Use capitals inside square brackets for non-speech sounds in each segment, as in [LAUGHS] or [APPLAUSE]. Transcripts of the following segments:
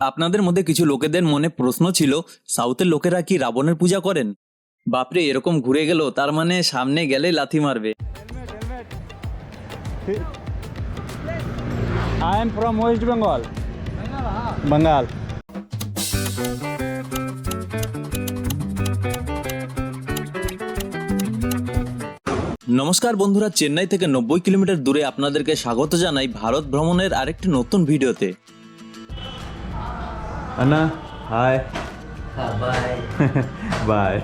আপনাদের মধ্যে কিছু লোকেদের মনে প্রশ্ন ছিল সাউথের লোকেরা কি রাবণের পূজা করেন? বাপরে এরকম ঘুরে গেল তার মানে সামনে গেলে লাথি মারবে. নমস্কার বন্ধুরা চেন্নাই থেকে নব্বই কিলোমিটার দূরে আপনাদেরকে স্বাগত জানাই ভারত ভ্রমণের আরেকটি নতুন ভিডিওতে। Anna, hi. [LAUGHS] Bye.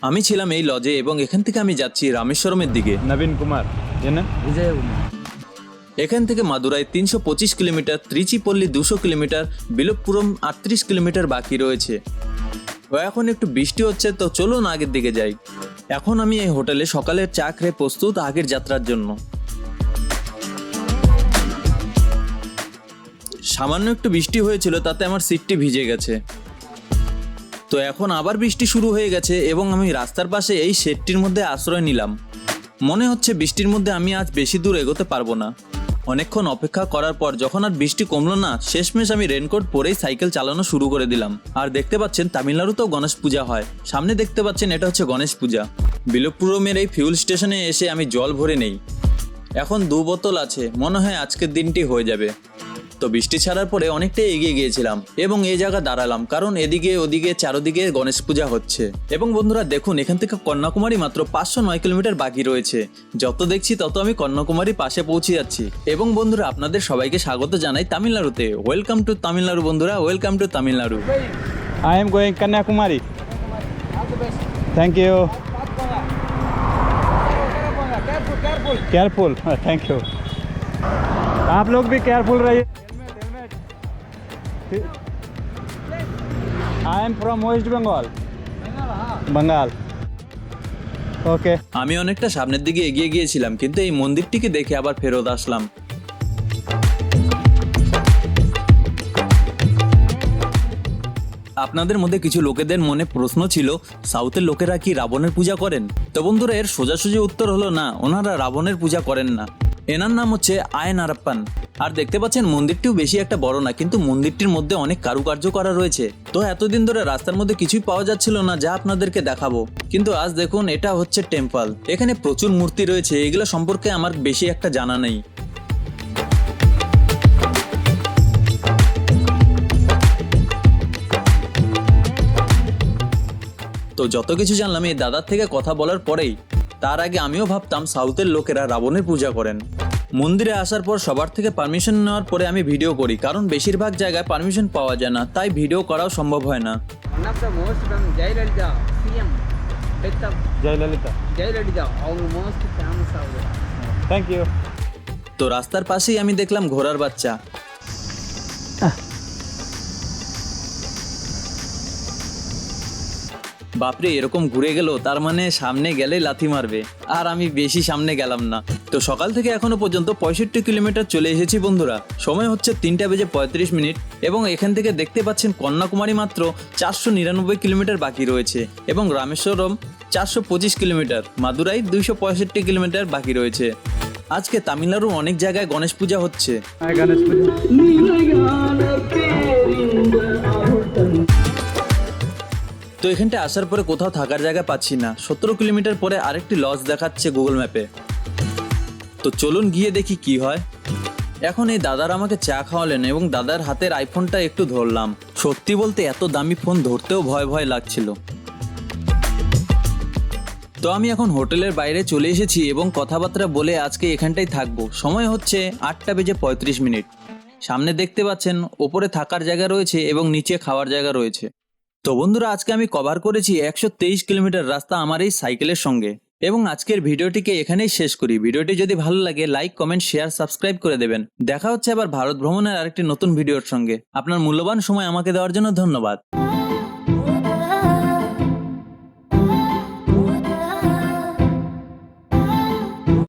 আমি ছিলাম এই লজে এবং এখান থেকে আমি যাচ্ছি রামেশ্বরমের দিকে Navin Kumar. You know? এখান থেকে মাদুরাই তিনশো পঁচিশ কিলোমিটার ত্রিচিপল্লী দুশো কিলোমিটার বিলোপুরম আটত্রিশ কিলোমিটার বাকি রয়েছে ও এখন একটু বৃষ্টি হচ্ছে তো চলুন আগের দিকে যাই এখন আমি এই হোটেলে সকালের চা খেয়ে প্রস্তুত আগের যাত্রার জন্য সামান্য একটু বৃষ্টি হয়েছিল, তাতে আমার সিটটি ভিজে গেছে। তো এখন আবার বৃষ্টি শুরু হয়ে গেছে এবং আমি রাস্তার পাশে এই শেডটির মধ্যে আশ্রয় নিলাম। মনে হচ্ছে বৃষ্টির মধ্যে আমি আজ বেশি দূর এগোতে পারব না। অনেকক্ষণ অপেক্ষা করার পর যখন আর বৃষ্টি কমলো না, শেষমেশ আমি রেনকোট পরেই সাইকেল চালানো শুরু করে দিলাম। আর দেখতে পাচ্ছেন তামিলনাড়ুতেও গণেশ পূজা হয়। সামনে দেখতে পাচ্ছেন এটা হচ্ছে গণেশ পূজা। বিলোপুরমের এই ফিউল স্টেশনে এসে আমি জল ভরে নেই। এখন দু বোতল আছে, মনে হয় আজকের দিনটি হয়ে যাবে। তো বৃষ্টি ছাড়ার পরে অনেকটাই এগিয়ে গিয়েছিলাম এবং এই জায়গা দাঁড়ালাম কারণ এদিকে ওদিকে চারোদিকে গণেশ পূজা হচ্ছে এবং বন্ধুরা দেখুন এখান থেকে কন্যাকুমারী মাত্র পাঁচশো নয় কিলোমিটার বাকি রয়েছে যত দেখছি তত আমি কন্যাকুমারী পাশে পৌঁছে যাচ্ছি এবং বন্ধুরা আপনাদের সবাইকে স্বাগত জানাই তামিলনাড়ুতে ওয়েলকাম টু তামিলনাড়ু বন্ধুরা welcome to Tamil Nadu I am going Kanyakumari. Thank you. Careful. Thank you. आप लोग भी केयरफुल रहिए Am from West Bengal. Bengal. Okay. আমি অনেকটা সামনের দিকে এগিয়ে গিয়েছিলাম, কিন্তু এই মন্দিরটিকে দেখে আবার ফেরত আসলাম আপনাদের মধ্যে কিছু লোকেদের মনে প্রশ্ন ছিল, সাউথের লোকেরা কি রাবণের পূজা করেন তো বন্ধুরা, এর সোজাসুজি উত্তর হলো না, ওনারা রাবণের পূজা করেন না এনার নাম হচ্ছে আয়ন আরাপ্পান। আর দেখতে পাচ্ছেন, মন্দিরটিও বেশি একটা বড় না, কিন্তু মন্দিরটির মধ্যে অনেক কারুকার্য করা রয়েছে। তো এতদিন ধরে রাস্তার মধ্যে কিছুই পাওয়া যাচ্ছিল না, যা আপনাদেরকে দেখাবো। কিন্তু আজ দেখুন, এটা হচ্ছে টেম্পল। এখানে প্রচুর মূর্তি রয়েছে, এগুলো সম্পর্কে আমার বেশি একটা জানা নেই। তো যত কিছু জানলাম, এই দাদার থেকে কথা বলার পরেই তার আগে আমিও ভাবতাম সাউথের লোকেরা রাবণের পূজা করেন। মন্দিরে আসার পর সবার থেকে পারমিশন নেওয়ার পরে আমি ভিডিও করি কারণ বেশিরভাগ জায়গায় পারমিশন পাওয়া যায় না তাই ভিডিও করাও সম্ভব হয় না. তো রাস্তার পাশেই আমি দেখলাম ঘোড়ার বাচ্চা। বাপরে এরকম ঘুরে গেল তার মানে সামনে গেলে লাথি মারবে। আর আমি বেশি সামনে গেলাম না। তো সকাল থেকে এখনও পর্যন্ত পঁয়ষট্টি কিলোমিটার চলে এসেছি বন্ধুরা। সময় হচ্ছে তিনটা বেজে পঁয়ত্রিশ মিনিট এবং এখান থেকে দেখতে পাচ্ছেন কন্যাকুমারী মাত্র চারশো নিরানব্বই কিলোমিটার বাকি রয়েছে এবং রামেশ্বরম চারশো পঁচিশ কিলোমিটার মাদুরাই দুইশো পঁয়ষট্টি কিলোমিটার বাকি রয়েছে। আজকে তামিলনাড়ুর অনেক জায়গায় গণেশ পূজা হচ্ছে। Hi Ganesh তো এখানটা আসার পরে কোথাও থাকার জায়গা পাচ্ছি না। সতেরো কিলোমিটার পরে আরেকটি লজ দেখাচ্ছে গুগল ম্যাপে তো চলুন গিয়ে দেখি কি হয়। এখন এই দাদার আমাকে চা খাওয়ালেন এবং দাদার হাতের আইফোনটা একটু ধরলাম। সত্যি বলতে এত দামি ফোন ধরতেও ভয় ভয় লাগছিল। তো আমি এখন হোটেলের বাইরে চলে এসেছি এবং কথাবার্তা বলে আজকে এখানটাই থাকব। সময় হচ্ছে আটটা বেজে পঁয়ত্রিশ মিনিট। সামনে দেখতে পাচ্ছেন, ওপরে থাকার জায়গা রয়েছে এবং নিচে খাওয়ার জায়গা রয়েছে। তো বন্ধুরা, আজকে আমি কভার করেছি একশো তেইশ কিলোমিটার রাস্তা আমার এই সাইকেলের সঙ্গে। এবং আজকের ভিডিওটিকে এখানেই শেষ করি। ভিডিওটি যদি ভালো লাগে লাইক কমেন্ট শেয়ার সাবস্ক্রাইব করে দেবেন। দেখা হচ্ছে আবার ভারত ভ্রমণের আরেকটি নতুন ভিডিওর সঙ্গে। আপনার মূল্যবান সময় আমাকে দেওয়ার জন্য ধন্যবাদ।